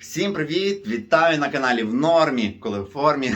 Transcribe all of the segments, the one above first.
Всім привіт! Вітаю на каналі в нормі, коли в формі.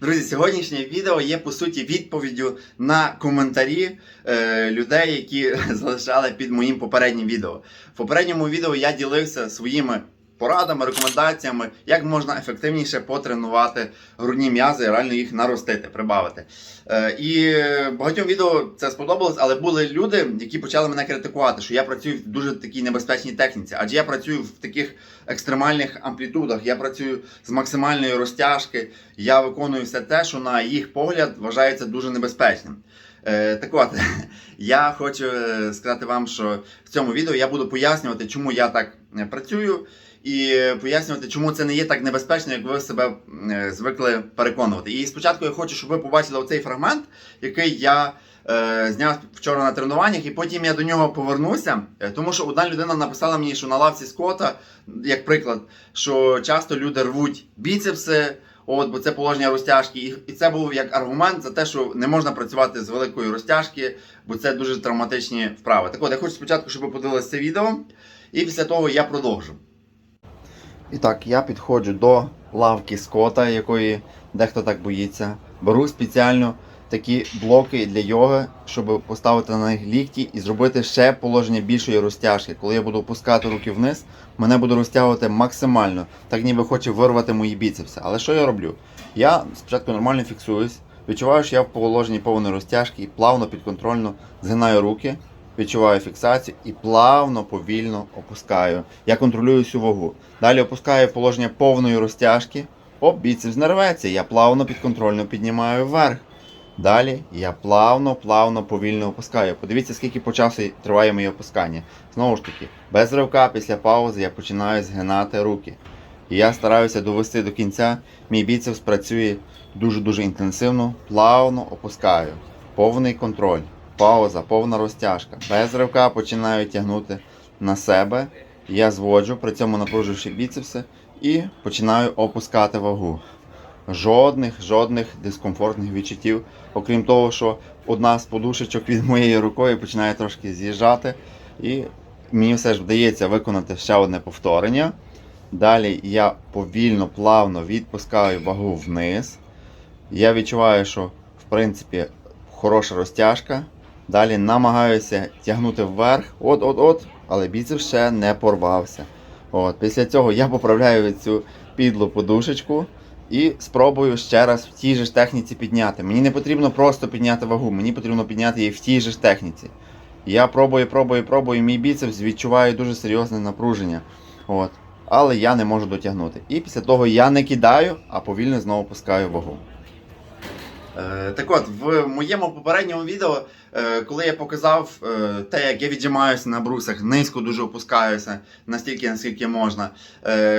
Друзі, сьогоднішнє відео є по суті відповіддю на коментарі е, людей, які залишали під моїм попереднім відео. В попередньому відео я ділився своїми порадами, рекомендаціями, як можна ефективніше потренувати грудні м'язи і реально їх наростити, прибавити. Е, і багатьом відео це сподобалось, але були люди, які почали мене критикувати, що я працюю в дуже такій небезпечній техніці, адже я працюю в таких екстремальних амплітудах, я працюю з максимальної розтяжки, я виконую все те, що на їх погляд вважається дуже небезпечним. Е, так от, я хочу е, сказати вам, що в цьому відео я буду пояснювати, чому я так працюю, і пояснювати, чому це не є так небезпечно, як ви себе е, звикли переконувати. І спочатку я хочу, щоб ви побачили оцей фрагмент, який я е, зняв вчора на тренуваннях, і потім я до нього повернуся. Е, Тому що одна людина написала мені, що на лавці скота, як приклад, що часто люди рвуть біцепси. От, бо це положення розтяжки, і, і це був як аргумент за те, що не можна працювати з великої розтяжки, бо це дуже травматичні вправи. Так от, я хочу спочатку, щоб ви подивилися це відео, і після того я продовжу. І так, я підходжу до лавки скота, якої дехто так боїться. Беру спеціально такі блоки для йоги, щоб поставити на них лікті і зробити ще положення більшої розтяжки. Коли я буду опускати руки вниз, мене буде розтягувати максимально, так ніби хоче вирвати мої біцепси. Але що я роблю? Я спочатку нормально фіксуюсь, відчуваю, що я в положенні повної розтяжки і плавно підконтрольно згинаю руки, відчуваю фіксацію і плавно, повільно опускаю. Я контролюю всю вагу. Далі опускаю положення повної розтяжки. Оп, біцепс не рветься. Я плавно підконтрольно піднімаю вверх. Далі я плавно, плавно, повільно опускаю. Подивіться, скільки по часу триває моє опускання. Знову ж таки, без ривка після паузи я починаю згинати руки. І я стараюся довести до кінця. Мій біцепс працює дуже-дуже інтенсивно, плавно опускаю. Повний контроль, пауза, повна розтяжка. Без ривка починаю тягнути на себе. Я зводжу, при цьому напруживши біцепси, і починаю опускати вагу. Жодних, жодних дискомфортних відчуттів, окрім того, що одна з подушечок від моєї рукою починає трошки з'їжджати. І мені все ж вдається виконати ще одне повторення. Далі я повільно, плавно відпускаю вагу вниз. Я відчуваю, що в принципі хороша розтяжка. Далі намагаюся тягнути вверх, от-от-от, але біцепс ще не порвався. От, після цього я поправляю цю підлу подушечку і спробую ще раз в тій же ж техніці підняти. Мені не потрібно просто підняти вагу, мені потрібно підняти її в тій же ж техніці. Я пробую, пробую, пробую, мій біцепс відчуває дуже серйозне напруження. От. Але я не можу дотягнути. І після того я не кидаю, а повільно знову пускаю вагу. Е, так от, в моєму попередньому відео, е, коли я показав е, те, як я віджимаюся на брусах, низько дуже опускаюся, настільки, наскільки можна.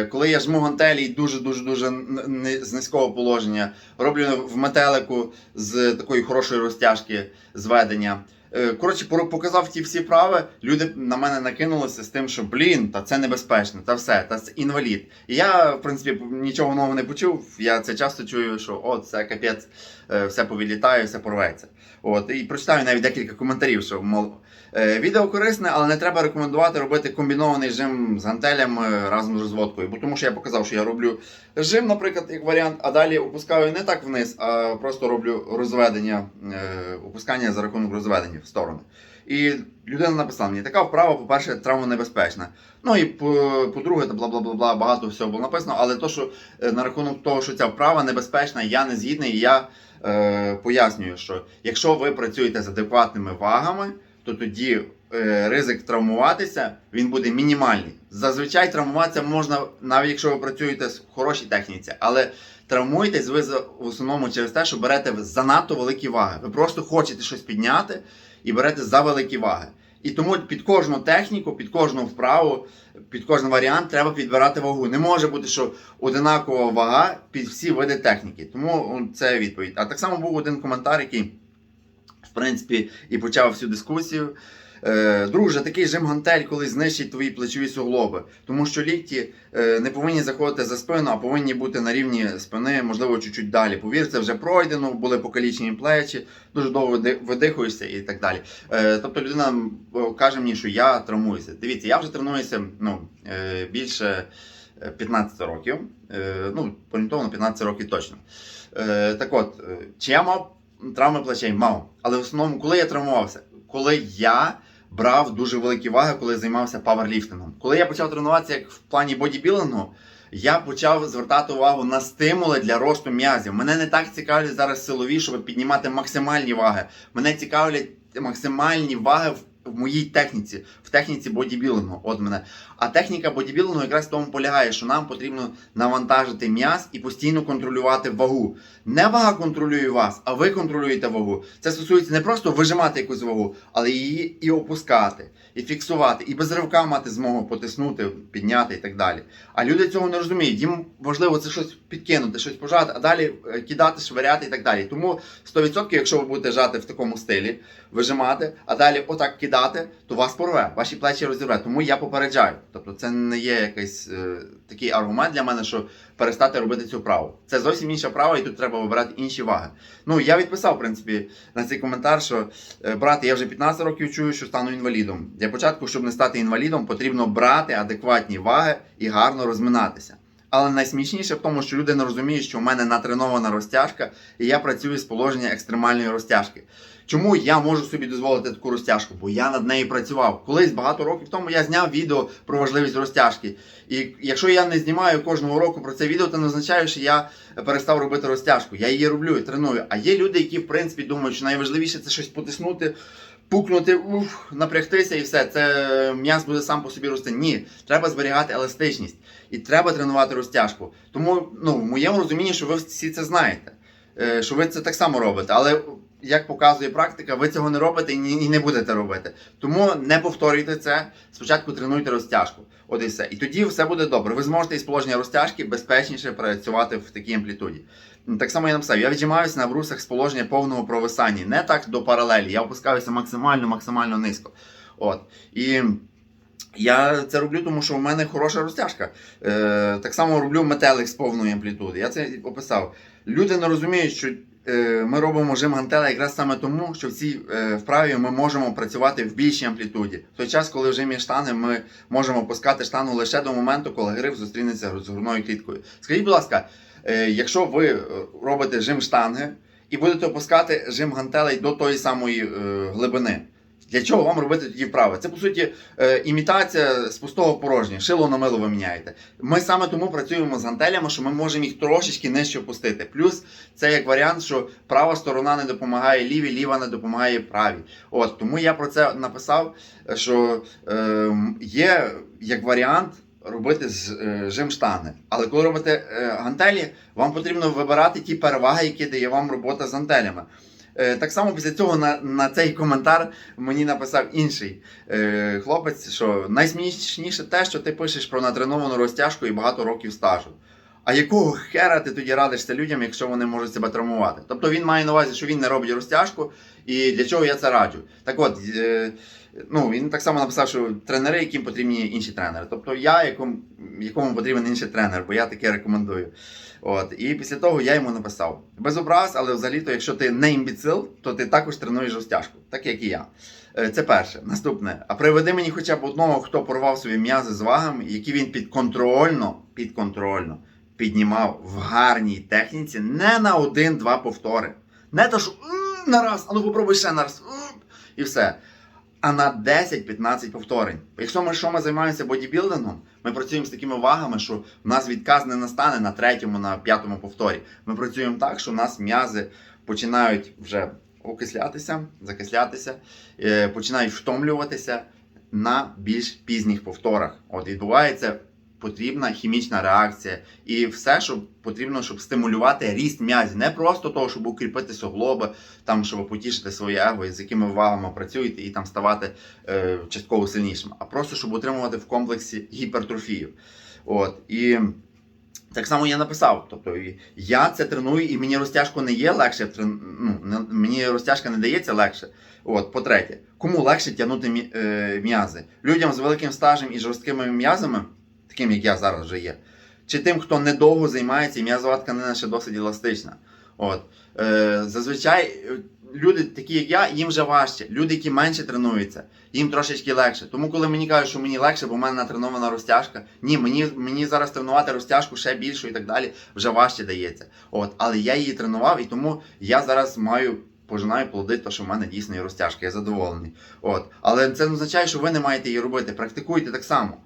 Коли я жму гантелі дуже-дуже дуже з низького положення, роблю в метелику з такої хорошої розтяжки зведення. Е, Коротше, показав ті всі прави. люди на мене накинулися з тим, що блін, та це небезпечно, та все, та це інвалід. І я, в принципі, нічого нового не почув. Я це часто чую, що о, це капець, е, все повілітає, все порветься. От, і прочитаю навіть декілька коментарів, що мол. Е, Відео корисне, але не треба рекомендувати робити комбінований жим з гантелями разом з розводкою. Бо тому що я показав, що я роблю жим, наприклад, як варіант, а далі опускаю не так вниз, а просто роблю розведення, е, опускання за рахунок розведення в сторони. І людина написала мені, така вправа, по-перше, травмонебезпечна. Ну і по- по-друге, та бла-бла-бла, багато всього було написано, але то, що е, на рахунок того, що ця вправа небезпечна, я не згідний, я е, пояснюю, що якщо ви працюєте з адекватними вагами, то тоді е, ризик травмуватися він буде мінімальний. Зазвичай травмуватися можна, навіть якщо ви працюєте в хорошій техніці, але травмуєтесь ви в основному через те, що берете занадто великі ваги. Ви просто хочете щось підняти і берете за великі ваги. І тому під кожну техніку, під кожну вправу, під кожен варіант треба підбирати вагу. Не може бути, що одинакова вага під всі види техніки. Тому це відповідь. А так само був один коментар, який принципі, і почав всю дискусію. Е, Друже, такий жим гантель, коли знищить твої плечові суглоби, тому що лікті е, не повинні заходити за спину, а повинні бути на рівні спини, можливо, чуть-чуть далі. Повір, це вже пройдено, були покалічені плечі, дуже довго ди- видихуєшся і так далі. Е, Тобто людина каже мені, що я травмуюся. Дивіться, я вже тренуюся ну, більше е, 15 років. Ну, орієнтовно 15 років точно. Так от, чи я мав травми плечей? Мав. Але в основному, коли я травмувався? Коли я брав дуже великі ваги, коли займався паверліфтингом. Коли я почав тренуватися як в плані бодібілингу, я почав звертати увагу на стимули для росту м'язів. Мене не так цікавлять зараз силові, щоб піднімати максимальні ваги. Мене цікавлять максимальні ваги в. В моїй техніці, в техніці бодібілингу, от мене. А техніка бодібілингу якраз в тому полягає, що нам потрібно навантажити м'яз і постійно контролювати вагу. Не вага контролює вас, а ви контролюєте вагу. Це стосується не просто вижимати якусь вагу, але її і опускати, і фіксувати, і без ривка мати змогу потиснути, підняти і так далі. А люди цього не розуміють. Їм важливо це щось підкинути, щось пожати, а далі е, кидати, швиряти і так далі. Тому 100%, якщо ви будете жати в такому стилі, вижимати, а далі отак кидати, то вас порве, ваші плечі розірве. Тому я попереджаю. Тобто це не є якийсь е, такий аргумент для мене, що перестати робити цю вправу. Це зовсім інша вправа, і тут треба вибирати інші ваги. Ну я відписав, в принципі, на цей коментар, що е, брати, я вже 15 років чую, що стану інвалідом. Для початку, щоб не стати інвалідом, потрібно брати адекватні ваги і гарно розминатися. Але найсмішніше в тому, що люди не розуміють, що в мене натренована розтяжка, і я працюю з положення екстремальної розтяжки. Чому я можу собі дозволити таку розтяжку? Бо я над нею працював. Колись багато років тому я зняв відео про важливість розтяжки. І якщо я не знімаю кожного року про це відео, то не означає, що я перестав робити розтяжку. Я її роблю і треную. А є люди, які в принципі думають, що найважливіше це щось потиснути. Пукнути, уф, напрягтися і все. Це м'яз буде сам по собі рости. Ні, треба зберігати еластичність і треба тренувати розтяжку. Тому ну, в моєму розумінні, що ви всі це знаєте, е, що ви це так само робите. Але як показує практика, ви цього не робите і не будете робити. Тому не повторюйте це. Спочатку тренуйте розтяжку. От і все. І тоді все буде добре. Ви зможете із положення розтяжки безпечніше працювати в такій амплітуді. Так само я написав, я віджимаюся на брусах з положення повного провисання. Не так до паралелі. Я опускаюся максимально, максимально низько. От. І я це роблю, тому що в мене хороша розтяжка. Е, так само роблю метелик з повної амплітуди. Я це описав. Люди не розуміють, що ми робимо жим гантеля якраз саме тому, що в цій е, вправі ми можемо працювати в більшій амплітуді. В той час, коли в жимі штани, ми можемо опускати штану лише до моменту, коли гриф зустрінеться з грудною кліткою. Скажіть, будь ласка, е, якщо ви е, робите жим штанги і будете опускати жим гантелей до тої самої е, глибини. Для чого вам робити тоді вправи? Це по суті е, імітація з пустого порожня. Шило на мило ви міняєте. Ми саме тому працюємо з гантелями, що ми можемо їх трошечки нижче опустити. Плюс це як варіант, що права сторона не допомагає лівій, ліва не допомагає правій. От тому я про це написав, що е, є як варіант. Робити з е, жим штани. Але коли робите е, гантелі, вам потрібно вибирати ті переваги, які дає вам робота з гантелями. Е, Так само після цього на, на цей коментар мені написав інший е, хлопець, що найсмішніше те, що ти пишеш про натреновану розтяжку і багато років стажу. А якого хера ти тоді радишся людям, якщо вони можуть себе травмувати? Тобто він має на увазі, що він не робить розтяжку, і для чого я це раджу. Так от, е, ну, він так само написав, що тренери, яким потрібні інші тренери. Тобто я, якому, якому потрібен інший тренер, бо я таке рекомендую. От, і після того я йому написав: без образ, але взагалі-то, якщо ти не імбіцил, то ти також тренуєш розтяжку, так як і я. Е, Це перше. Наступне. А приведи мені хоча б одного, хто порвав собі м'язи з вагами, які він підконтрольно, підконтрольно піднімав в гарній техніці не на один-два повтори. Не то, що «М, на раз, а ну попробуй ще на раз. І все. А на 10-15 повторень. Якщо ми що ми займаємося бодібілдингом, ми працюємо з такими вагами, що в нас відказ не настане на третьому, на п'ятому повторі. Ми працюємо так, що у нас м'язи починають вже окислятися, закислятися, е, починають втомлюватися на більш пізніх повторах. От відбувається потрібна хімічна реакція і все, що потрібно, щоб стимулювати ріст м'язів. Не просто того, щоб укріпити суглоби, там, щоб потішити своє его, з якими вагами працюєте, і там ставати е, частково сильнішим, а просто щоб утримувати в комплексі гіпертрофію. От і. Так само я написав. Тобто я це треную, і мені розтяжку не є легше. Ну, мені розтяжка не дається легше. От, по-третє, кому легше тягнути е, м'язи? Людям з великим стажем і жорсткими м'язами, таким як я зараз вже є, чи тим, хто недовго займається, і м'язова тканина ще досить еластична. От. Е, зазвичай е, люди, такі як я, їм вже важче. Люди, які менше тренуються, їм трошечки легше. Тому, коли мені кажуть, що мені легше, бо в мене натренована розтяжка, ні, мені, мені зараз тренувати розтяжку ще більшу і так далі вже важче дається. От, але я її тренував, і тому я зараз маю. Пожинаю плоди, то що в мене дійсно є розтяжка, я задоволений. От. Але це не означає, що ви не маєте її робити. Практикуйте так само.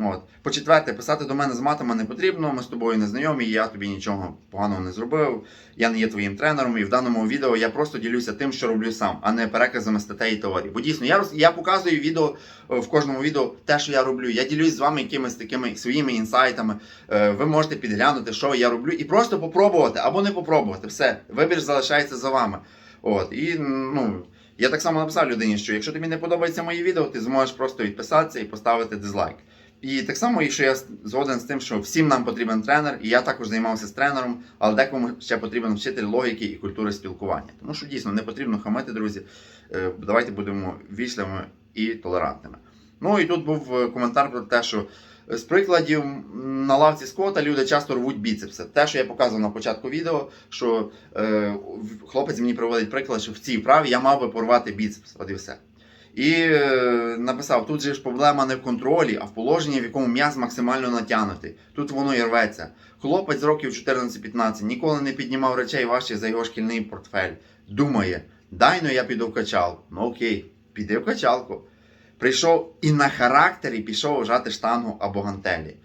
От. По-четверте, писати до мене з матами не потрібно, ми з тобою не знайомі, я тобі нічого поганого не зробив, я не є твоїм тренером, і в даному відео я просто ділюся тим, що роблю сам, а не переказами статей і теорій. Бо дійсно, я, роз... я показую відео е, в кожному відео те, що я роблю. Я ділюсь з вами якимись такими своїми інсайтами. Е, Ви можете підглянути, що я роблю, і просто попробувати або не попробувати. Все, вибір залишається за вами. От. І ну. Я так само написав людині, що якщо тобі не подобається мої відео, ти зможеш просто відписатися і поставити дизлайк. І так само, якщо я згоден з тим, що всім нам потрібен тренер, і я також займався з тренером, але декому ще потрібен вчитель логіки і культури спілкування. Тому що дійсно не потрібно хамити, друзі. Е, Давайте будемо вічливими і толерантними. Ну і тут був е, коментар про те, що з прикладів на лавці скота люди часто рвуть біцепси. Те, що я показував на початку відео, що е, хлопець мені приводить приклад, що в цій вправі я мав би порвати біцепс. От і все. І е, написав: тут же ж проблема не в контролі, а в положенні, в якому м'яз максимально натягнутий. Тут воно і рветься. Хлопець з років 14-15 ніколи не піднімав речей важчих за його шкільний портфель. Думає, дай ну я піду в качалку. Ну окей, піди в качалку. Прийшов і на характері пішов жати штангу або гантелі.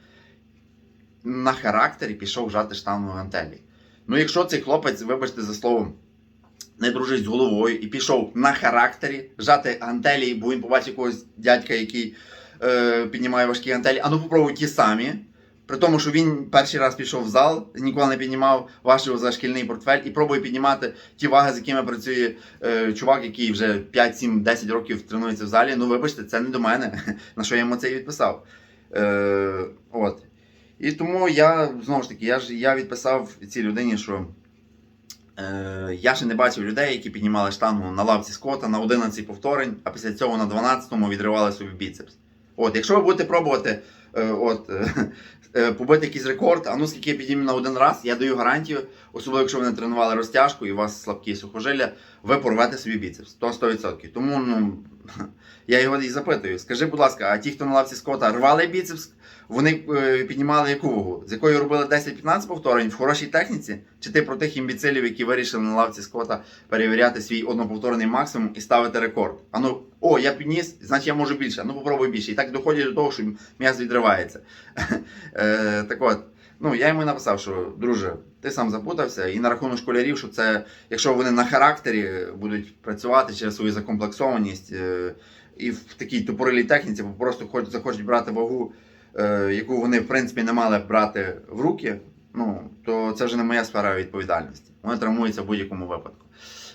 На характері пішов жати штангу гантелі. Ну, якщо цей хлопець, вибачте за словом, не дружить з головою і пішов на характері жати гантелі, бо він побачив якогось дядька, який е, піднімає важкі гантелі. А ну попробуй ті самі. При тому, що він перший раз пішов в зал, ніколи не піднімав важчого за шкільний портфель і пробує піднімати ті ваги, з якими працює е, чувак, який вже 5, 7, 10 років тренується в залі. Ну, вибачте, це не до мене. На що я йому це і відписав. Е, от. І тому я знову ж таки, я ж я відписав цій людині, що е, я ще не бачив людей, які піднімали штангу на лавці скота на 11 повторень, а після цього на 12-му відривали собі біцепс. От, якщо ви будете пробувати е, от, е, побити якийсь рекорд, а ну скільки я підійму на один раз, я даю гарантію, особливо якщо ви не тренували розтяжку і у вас слабкі сухожилля, ви порвете собі біцепс. То 100%. Тому ну, я його і запитую. Скажи, будь ласка, а ті, хто на лавці скота рвали біцепс, вони е, піднімали яку вагу? З якою робили 10-15 повторень в хорошій техніці? Чи ти про тих імбіцилів, які вирішили на лавці скота перевіряти свій одноповторний максимум і ставити рекорд? А ну, о, я підніс, значить я можу більше. Ну попробуй більше. І так доходять до того, що м'яз відривається. Е, Так от, ну я йому написав, що друже, ти сам запутався, і на рахунок школярів, що це, якщо вони на характері будуть працювати через свою закомплексованість е, і в такій тупорилій техніці, бо просто хоч захочуть брати вагу, е, яку вони в принципі не мали брати в руки, ну то це вже не моя сфера відповідальності. Вони травмуються в будь-якому випадку.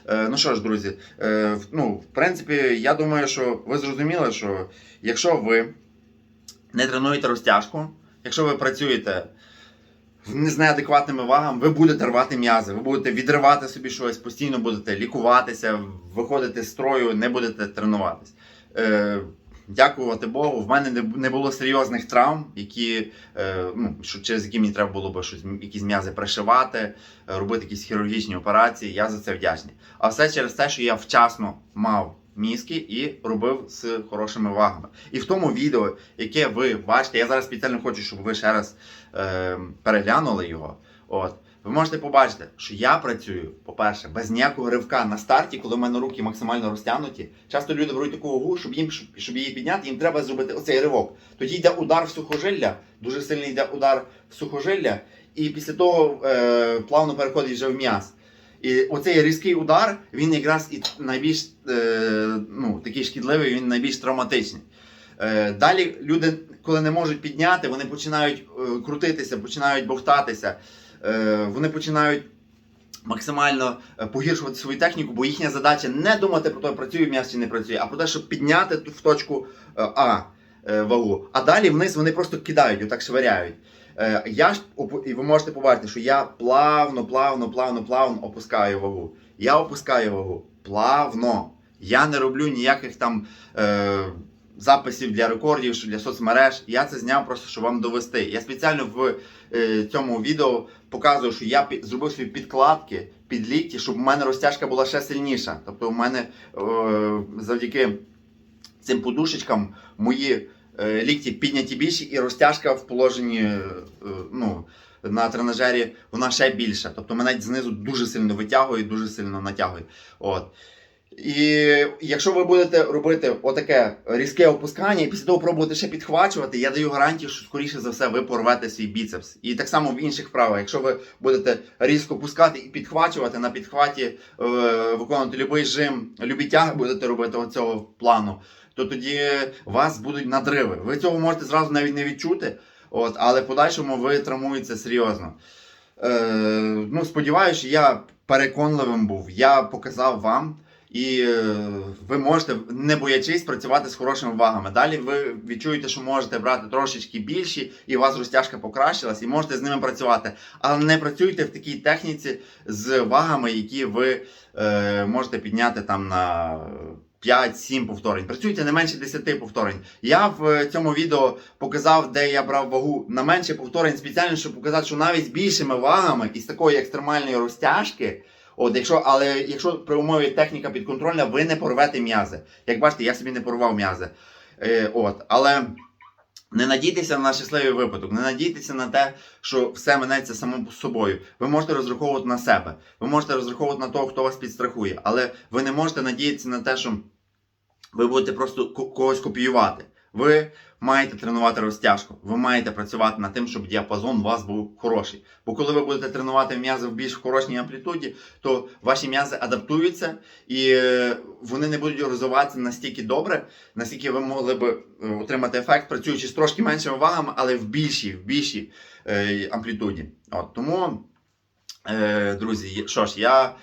Е, Ну що ж, друзі, ну, в принципі, я думаю, що ви зрозуміли, що якщо ви не тренуєте розтяжку, якщо ви працюєте з неадекватними вагами, ви будете рвати м'язи, ви будете відривати собі щось, постійно будете лікуватися, виходити з строю, не будете тренуватись. Е, Дякувати Богу, в мене не, не було серйозних травм, які, е, ну, через які мені треба було б щось, якісь м'язи пришивати, е, робити якісь хірургічні операції. Я за це вдячний. А все через те, що я вчасно мав мізки і робив з хорошими вагами. І в тому відео, яке ви бачите, я зараз спеціально хочу, щоб ви ще раз е, переглянули його. От. Ви можете побачити, що я працюю, по-перше, без ніякого ривка на старті, коли в мене руки максимально розтягнуті. Часто люди беруть таку вагу, щоб їм щоб- її підняти, їм треба зробити оцей ривок. Тоді йде удар в сухожилля, дуже сильний йде удар в сухожилля, і після того е, плавно переходить вже в м'яз. І оцей різкий удар, він якраз і найбільш е, ну, такий шкідливий, він найбільш травматичний. Е, далі люди, коли не можуть підняти, вони починають е, крутитися, починають бовтатися, вони починають максимально погіршувати свою техніку, бо їхня задача не думати про те, працює м'яз чи не працює, а про те, щоб підняти в точку А вагу. А далі вниз вони просто кидають, отак швиряють. Е, Я ж і ви можете побачити, що я плавно, плавно, плавно, плавно опускаю вагу. Я опускаю вагу плавно. Я не роблю ніяких там е, записів для рекордів, що для соцмереж. Я це зняв просто, щоб вам довести. Я спеціально в е, цьому відео показую, що я під, зробив свої підкладки під лікті, щоб у мене розтяжка була ще сильніша. Тобто, у мене е, завдяки цим подушечкам мої лікті підняті більші і розтяжка в положенні е, ну, на тренажері вона ще більша. Тобто мене знизу дуже сильно витягує, дуже сильно натягує. От. І якщо ви будете робити отаке різке опускання і після того пробувати ще підхвачувати, я даю гарантію, що скоріше за все ви порвете свій біцепс. І так само в інших вправах, якщо ви будете різко пускати і підхвачувати на підхваті, е, виконувати будь-який жим, любі тяги будете робити оцього плану, то тоді вас будуть надриви. Ви цього можете зразу навіть не відчути, от, але в подальшому ви травмуєтеся серйозно. Е, ну, сподіваюся, я переконливим був. Я показав вам. І е, ви можете, не боячись, працювати з хорошими вагами. Далі ви відчуєте, що можете брати трошечки більші, і у вас розтяжка покращилась, і можете з ними працювати. Але не працюйте в такій техніці з вагами, які ви е, можете підняти там на 5-7 повторень. Працюйте не менше 10 повторень. Я в цьому відео показав, де я брав вагу на менше повторень спеціально, щоб показати, що навіть з більшими вагами із такої екстремальної розтяжки. От, якщо, але якщо при умові техніка підконтрольна, ви не порвете м'язи. Як бачите, я собі не порвав м'язи. Е, от, але не надійтеся на щасливий випадок, не надійтеся на те, що все минеться само собою. Ви можете розраховувати на себе, ви можете розраховувати на того, хто вас підстрахує, але ви не можете надіятися на те, що ви будете просто когось копіювати. Ви маєте тренувати розтяжку, ви маєте працювати над тим, щоб діапазон у вас був хороший. Бо коли ви будете тренувати м'язи в більш хорошій амплітуді, то ваші м'язи адаптуються і е, вони не будуть розвиватися настільки добре, наскільки ви могли б е, отримати ефект, працюючи з трошки меншими вагами, але в більшій, в більшій е, амплітуді. От, тому, друзі, що ж, я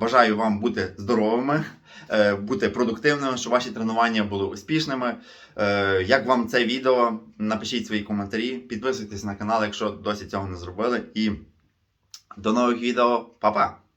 бажаю вам бути здоровими, бути продуктивними, щоб ваші тренування були успішними. Е, як вам це відео? Напишіть свої коментарі, підписуйтесь на канал, якщо досі цього не зробили. І до нових відео, Па-па!